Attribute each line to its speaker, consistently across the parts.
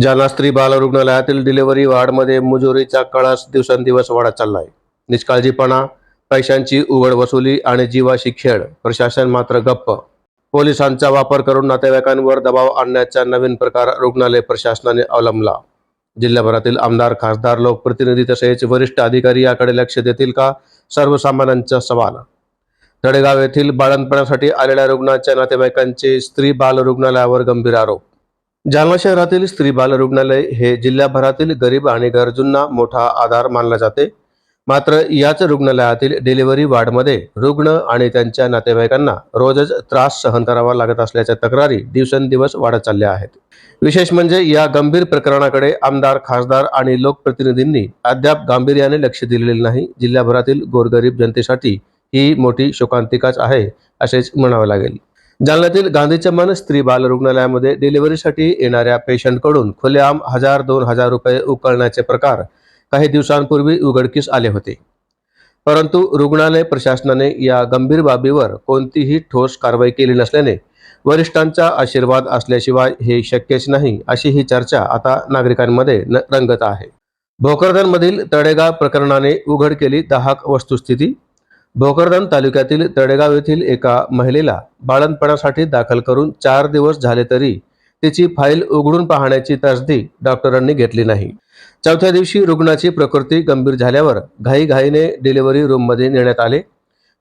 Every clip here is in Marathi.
Speaker 1: जालना स्त्री बाल रुग्णालयातील डिलिव्हरी वार्डमध्ये मुजोरीचा कळस दिवसेंदिवस वाढत चाललाय. निष्काळजीपणा पैशांची उघड वसुली आणि जीवाशी खेळ प्रशासन मात्र गप्प. पोलिसांचा वापर करून नातेवाईकांवर दबाव आणण्याचा नवीन प्रकार रुग्णालय प्रशासनाने अवलंबला. जिल्ह्याभरातील आमदार खासदार लोकप्रतिनिधी तसेच वरिष्ठ अधिकारी याकडे लक्ष देतील का? सर्वसामान्यांचा सवाल. तळेगाव येथील बाळंतपणासाठी आलेल्या रुग्णाच्या नातेवाईकांचे स्त्री बाल रुग्णालयावर गंभीर आरोप. जालना शहरातील स्त्री बाल रुग्णालय हे जिल्ह्याभरातील गरीब आणि गरजूंना मोठा आधार मानला जाते. मात्र याच रुग्णालयातील डिलिव्हरी वार्डमध्ये रुग्ण आणि त्यांच्या नातेवाईकांना रोजच त्रास सहन करावा लागत असल्याच्या तक्रारी दिवसेंदिवस वाढत चालल्या आहेत. विशेष म्हणजे या गंभीर प्रकरणाकडे आमदार खासदार आणि लोकप्रतिनिधींनी अद्याप गांभीर्याने लक्ष दिलेले नाही. जिल्ह्याभरातील गोरगरीब जनतेसाठी ही मोठी शोकांतिकाच आहे असेच म्हणावे लागेल. जालन्यातील गांधी चमन स्त्री बाल रुग्णालयामध्ये डिलिव्हरीसाठी येणाऱ्या पेशंटकडून खुलेआम हजार दोन हजार रुपये उकळण्याचे प्रकार काही दिवसांपूर्वी उघडकीस आले होते. परंतु रुग्णालय प्रशासनाने या गंभीर बाबीवर कोणतीही ठोस कारवाई केली नसल्याने वरिष्ठांचा आशीर्वाद असल्याशिवाय हे शक्यच नाही अशी ही चर्चा आता नागरिकांमध्ये न रंगत आहे. भोकरदनमधील तडेगाव प्रकरणाने उघड केली दाहक वस्तुस्थिती भोकरदन तालुक्यातील तळेगाव येथील एका महिलेला बाळंतपणासाठी दाखल करून चार दिवस झाले तरी तिची फाईल उघडून पाहण्याची तसदी डॉक्टरांनी घेतली नाही. चौथ्या दिवशी रुग्णाची प्रकृती गंभीर झाल्यावर घाईघाईने डिलिव्हरी रूममध्ये नेण्यात आले.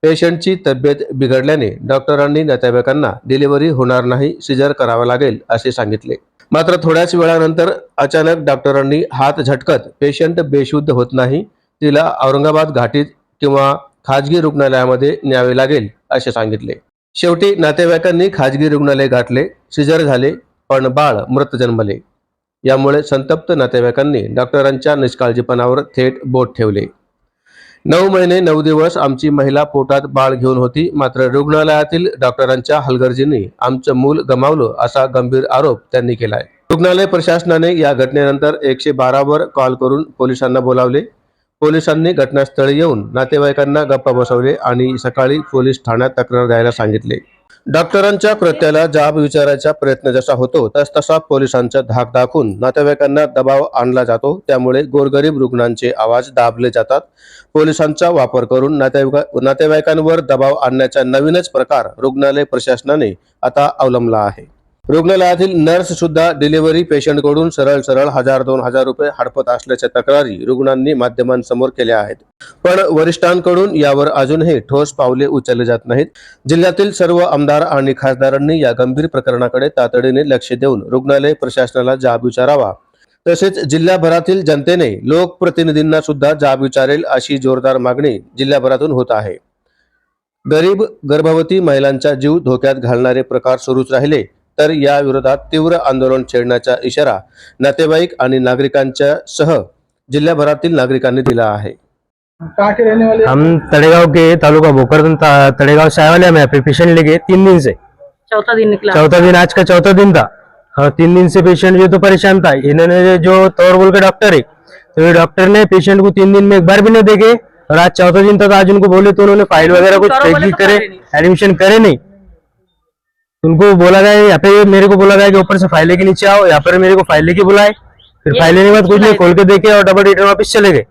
Speaker 1: पेशंटची तब्येत बिघडल्याने डॉक्टरांनी नातेवाईकांना डिलिव्हरी होणार नाही सिजर करावा लागेल असे सांगितले. मात्र थोड्याच वेळानंतर अचानक डॉक्टरांनी हात झटकत पेशंट बेशुद्ध होत नाही तिला औरंगाबाद घाटीत किंवा खाजगी रुग्णालयामध्ये न्यावे लागेल असे सांगितले. शेवटी नातेवाईकांनी खाजगी रुग्णालय गाठले सिजर झाले पण बाळ मृत जन्मले. यामुळे संतप्त नातेवाईकांनी डॉक्टरांच्या निष्काळजीपणावर थेट बोट ठेवले. नऊ महिने नऊ दिवस आमची महिला पोटात बाळ घेऊन होती मात्र रुग्णालयातील डॉक्टरांच्या हलगर्जींनी आमचं मूल गमावलं असा गंभीर आरोप त्यांनी केलाय. रुग्णालय प्रशासनाने या घटनेनंतर एकशे बारावर कॉल करून पोलिसांना बोलावले. पोलिसांनी घटनास्थळी येऊन नातेवाईकांना गप्पा बसवले आणि सकाळी पोलीस ठाण्यात तक्रार द्यायला सांगितले. डॉक्टरांच्या कृत्याला जाब विचारायचा प्रयत्न जसा होतो तस तसा पोलिसांचा धाक दाखवून नातेवाईकांना दबाव आणला जातो. त्यामुळे गोरगरीब रुग्णांचे आवाज दाबले जातात. पोलिसांचा वापर करून नातेवाईका नातेवाईकांवर दबाव आणण्याचा नवीनच प्रकार रुग्णालय प्रशासनाने आता अवलंबला आहे. रुग्णालयातील नर्स सुद्धा डिलिव्हरी पेशंटकडून सरळ सरळ हजार दोन हजार रुपये हडपत असल्याच्या तक्रारी रुग्णांनी माध्यमांसमोर केल्या आहेत. पण वरिष्ठांकडून यावर अजूनही ठोस पावले उचलले जात नाहीत. जिल्ह्यातील सर्व आमदार आणि खासदारांनी या गंभीर प्रकरणाकडे तातडीने लक्ष देऊन रुग्णालय प्रशासनाला जाब विचारावा. तसेच जिल्ह्याभरातील जनतेने लोकप्रतिनिधींना सुद्धा जाब विचारेल अशी जोरदार मागणी जिल्ह्याभरातून होत आहे. गरीब गर्भवती महिलांचा जीव धोक्यात घालणारे प्रकार सुरूच राहिले. तर या विरोधात तीव्र आंदोलन छेडण्याचा इशारा नातेवाईक आणि नागरिकांच्या सह जिल्ह्याभरातील नागरिकांनी दिला आहे.
Speaker 2: हम तड़ेगांव के तालुका भोकरदन तड़ेगांव से आए वाले यहाँ पे पेशेंट लेके तीन दिन से.
Speaker 3: चौथा दिन निकला.
Speaker 2: चौथा दिन आज का चौथा दिन था. हाँ तीन दिन से पेशेंट जो तो परेशान था. इन्होंने जो तौर बोल के डॉक्टर है तो ये डॉक्टर ने पेशेंट को तीन दिन में एक बार भी नहीं देखे. और आज चौथा दिन था तो आज उनको बोले तो उन्होंने फाइल वगैरह कुछ करे। एडमिशन करे नहीं. उनको बोला गया यहाँ पे मेरे को बोला गया कि ऊपर से फ़ाइल लेके नीचे आओ यहाँ पर मेरे को फ़ाइल लेके बुलाए। फिर
Speaker 3: ये
Speaker 2: फ़ाइल लेने के बाद कुछ नहीं खोल के देखे और डबल रिटर्न वापस चले गए।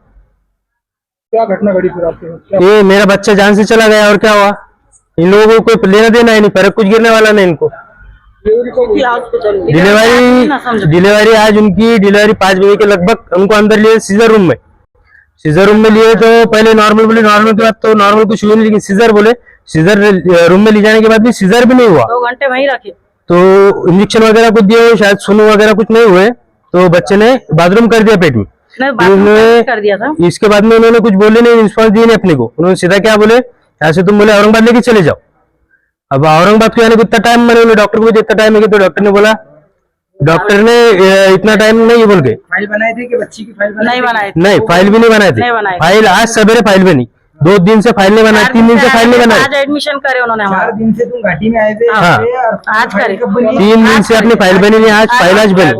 Speaker 4: क्या घटना घटी फिर आपके
Speaker 2: ये मेरा बच्चा जान से चला गया और क्या हुआ? इन लोगों को कोई लेना देना है नहीं फ़र्क कुछ गिरने वाला नहीं इनको।
Speaker 4: डिलीवरी
Speaker 3: ना
Speaker 2: डिलीवरी आज उनकी डिलीवरी पाँच बजे के लगभग उनको अंदर लिए सीजर रूम में। सीजर रूम में लिए तो पहले नॉर्मल बोले नॉर्मल के बाद तो नॉर्मल कुछ हुई नहीं लेकिन सीजर बोले। सीजर रूम में ले जाने के बाद भी सीजर भी नहीं हुआ।
Speaker 3: दो घंटे वहीं रखे।
Speaker 2: तो इंजेक्शन वगैरह कुछ दिए शायद सुनु वगैरह कुछ नहीं हुए। तो बच्चे ने बाथरूम कर दिया पेट में। उन्होंने-
Speaker 3: कर दिया था।
Speaker 2: इसके बाद में उन्होंने कुछ बोले नहीं रिस्पॉन्स दिए नहीं अपने को। उन्होंने सीधा क्या बोले यहाँ से तुम बोले औरंगाबाद लेके चले जाओ। अब औरंगाबाद को आने को इतना टाइम मैंने बोले डॉक्टर को भी इतना टाइम है तो डॉक्टर ने बोला डॉक्टर ने इतना टाइम नहीं बोल के।
Speaker 4: फ़ाइल बनाए थे कि बच्ची की फ़ाइल
Speaker 3: नहीं बनाए
Speaker 2: नहीं फ़ाइल भी नहीं बनाए थे।
Speaker 3: नहीं बनाए थे।
Speaker 2: फ़ाइल आज सवेरे फ़ाइल भी नहीं दो दिन से फ़ाइल नहीं बनाए तीन दिन से फ़ाइल नहीं
Speaker 3: आज
Speaker 2: बनाए
Speaker 3: एडमिशन करे उन्होंने
Speaker 4: चार दिन से तुम घाटी में आए थे
Speaker 2: हाँ।
Speaker 3: आज करे।
Speaker 2: तीन दिन से अपनी फ़ाइल बनी नहीं आज फ़ाइल आज बनी।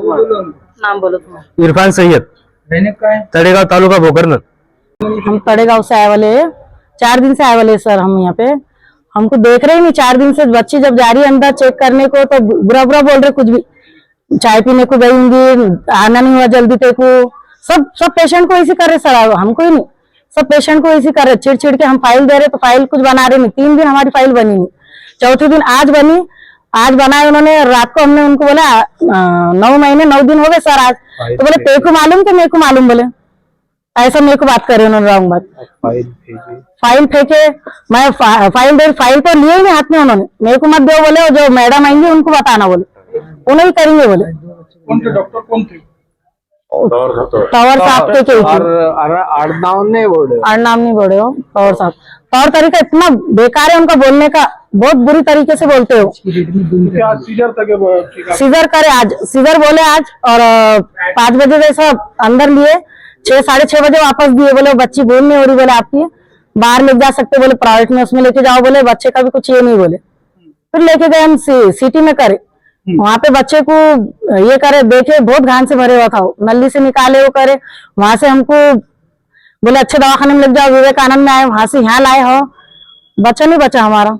Speaker 3: नाम बोलो तुम
Speaker 2: इरफान सैयद।
Speaker 4: रहने का है?
Speaker 2: तड़ेगांव तालुका भोकरनन
Speaker 5: हम तड़ेगांव से आए वाले हैं। चार दिन से आए वाले हैं सर हम यहाँ पे। हमको देख रहे ही नहीं चार दिन से बच्ची जब जा रही है अंदर चेक करने को तो बुरा बुरा बोल रहे कुछ भी। चाय पीने को गईंगी आना नहीं हुआ जल्दी तेरे को। सब सब पेशेंट को ऐसे करे सर हमको ही नहीं। सब पेशेंट को कर रहे छिड़ चिड़ के हम फ़ाइल दे रहे तो फ़ाइल कुछ बना रहे नहीं। तीन दिन हमारी फ़ाइल बनी नहीं। चौथे दिन आज बनी। आज बनाए उन्होंने रात को हमने उनको बोला नौ महीने नौ दिन हो गए सर आज। तो बोले तेरे को मालूम कि मेरे को मालूम? बोले ऐसा मेरे को बात करे उन्होंने रॉन्ग बात। फ़ाइल फेंके। मैं फा, फ़ाइल दे फ़ाइल तो लिए ही नहीं हाथ में उन्होंने। मेरे को मत दो बोले और जो मैडम आएँगे उनको बताना बोले। उन्हें ही करेंगे बोले।
Speaker 4: डॉक्टर कौन थे?
Speaker 5: टॉवर साहब के
Speaker 4: बोले
Speaker 5: नहीं बोले हो? टॉवर साहब तौर तरीका इतना बेकार है उनका बोलने का। बहुत बुरी तरीके से बोलते हो।
Speaker 4: क्या सीजर
Speaker 5: करे आज। सीजर बोले आज और पाँच बजे जैसा अंदर लिए। छह साढ़े छह बजे वापस दिए। बोले बच्ची बोल नहीं हो रही बोले आपकी। बाहर ले जा सकते बोले प्राइवेट में उसमें लेके जाओ। बोले बच्चे का भी कुछ ये नहीं बोले। फिर लेके गए हम सिटी में करे। वहाँ पे बच्चे को ये करे देखे बहुत घान से भरे हुआ था। वो। नली से निकाले वो करे। वहाँ से हमको बोले अच्छे दवाखाने में ले जाओ विवेकानंद में आए वहाँ से यहाँ लाए हो। बच्चा नहीं बचा हमारा।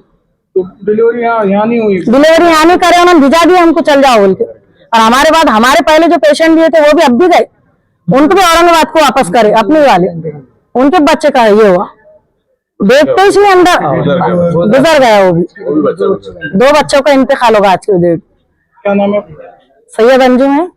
Speaker 4: तो डिलीवरी यहाँ यहाँ नहीं हुई?
Speaker 5: डिलीवरी यहाँ नहीं करे उन्होंने भिजा दिया हमको चल जाओ बोल के। और हमारे बाद हमारे पहले जो पेशेंट दिए थे वो भी अब भी गए। उनको भी औरंगाबाद को वापस करे अपने वाले। उनके बच्चे का ये हुआ। देखते ही अंदर। गुजर गया। वो भी। दो बच्चों का इंतकाल होगा आज के डेट।
Speaker 4: क्या नाम है?
Speaker 5: सैयद अंजुम है।